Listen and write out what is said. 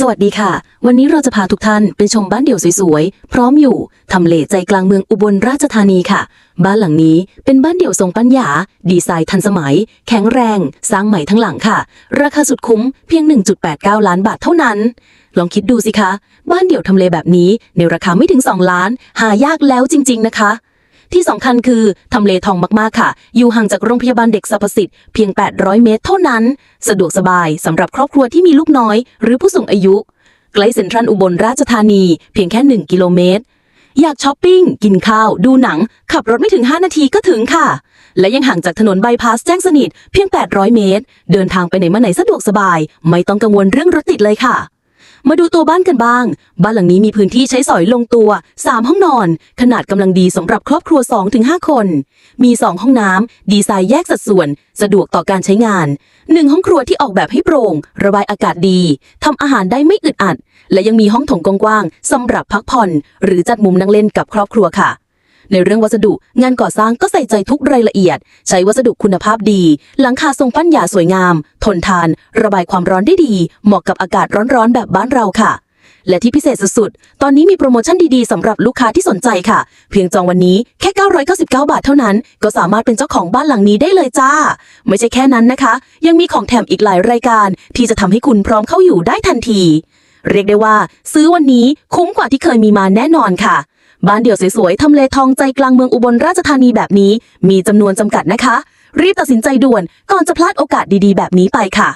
สวัสดีค่ะ วันนี้เราจะพาทุกท่านไปชมบ้านเดี่ยวสวยๆ พร้อมอยู่ทำเลใจกลางเมืองอุบลราชธานีค่ะ บ้านหลังนี้เป็นบ้านเดี่ยวทรงปัญญา ดีไซน์ทันสมัย แข็งแรง สร้างใหม่ทั้งหลังค่ะ ราคาสุดคุ้มเพียง 1.89 ล้านบาทเท่านั้น ลองคิดดูสิคะ บ้านเดี่ยวทำเลแบบนี้ในราคาไม่ถึง 2 ล้าน หายากแล้วจริง ๆ นะคะ ที่สำคัญคือทำเลทองมากๆค่ะ อยู่ห่างจากโรงพยาบาลเด็กสรรพสิทธิ์เพียง 800 เมตรเท่านั้น สะดวกสบายสำหรับครอบครัวที่มีลูกน้อย หรือผู้สูงอายุใกล้เซ็นทรัลอุบลราชธานี เพียงแค่ 1 กิโลเมตร อยากช้อปปิ้ง กินข้าว ดูหนัง ขับรถไม่ถึง 5 นาทีก็ถึงค่ะ และยังห่างจากถนนบายพาสแจ้งสนิทเพียง 800 เมตร เดินทางไปไหนมาไหนสะดวกสบาย ไม่ต้องกังวลเรื่องรถติดเลยค่ะ มาดูตัวบ้านกันบ้าง บ้านหลังนี้มีพื้นที่ใช้สอยลงตัว 3 ห้องนอน ขนาดกำลังดีสำหรับครอบครัว 2-5 คน มี 2 ห้องน้ำ ดีไซน์แยกสัดส่วน สะดวกต่อการใช้งาน 1 ห้องครัวที่ออกแบบให้โปร่ง ระบายอากาศดีทำอาหารได้ไม่อึดอัด และยังมีห้องถงกว้างๆสำหรับพักผ่อน หรือจัดมุมนั่งเล่นกับครอบครัวค่ะ ในเรื่องวัสดุ งานก่อสร้างก็ใส่ใจทุกรายละเอียด ใช้วัสดุคุณภาพดี หลังคาทรงปั้นหยาสวยงาม ทนทาน ระบายความร้อนได้ดี เหมาะกับอากาศร้อนๆแบบบ้านเราค่ะและที่พิเศษสุดๆ ตอนนี้มีโปรโมชั่นดีๆสำหรับลูกค้าที่สนใจค่ะ เพียงจองวันนี้แค่ 999 บาทเท่านั้น ก็สามารถเป็นเจ้าของบ้านหลังนี้ได้เลยจ้า ไม่ใช่แค่นั้นนะคะ ยังมีของแถมอีกหลายรายการ ที่จะทำให้คุณพร้อมเข้าอยู่ได้ทันที เรียกได้ว่า ซื้อวันนี้คุ้มกว่าที่เคยมีมาแน่นอนค่ะ บ้านเดี่ยวสวยๆทำเลทองใจกลางเมืองอุบลราชธานีแบบนี้ มีจำนวนจำกัดนะคะ รีบตัดสินใจด่วนก่อนจะพลาดโอกาสดีๆ แบบนี้ไปค่ะ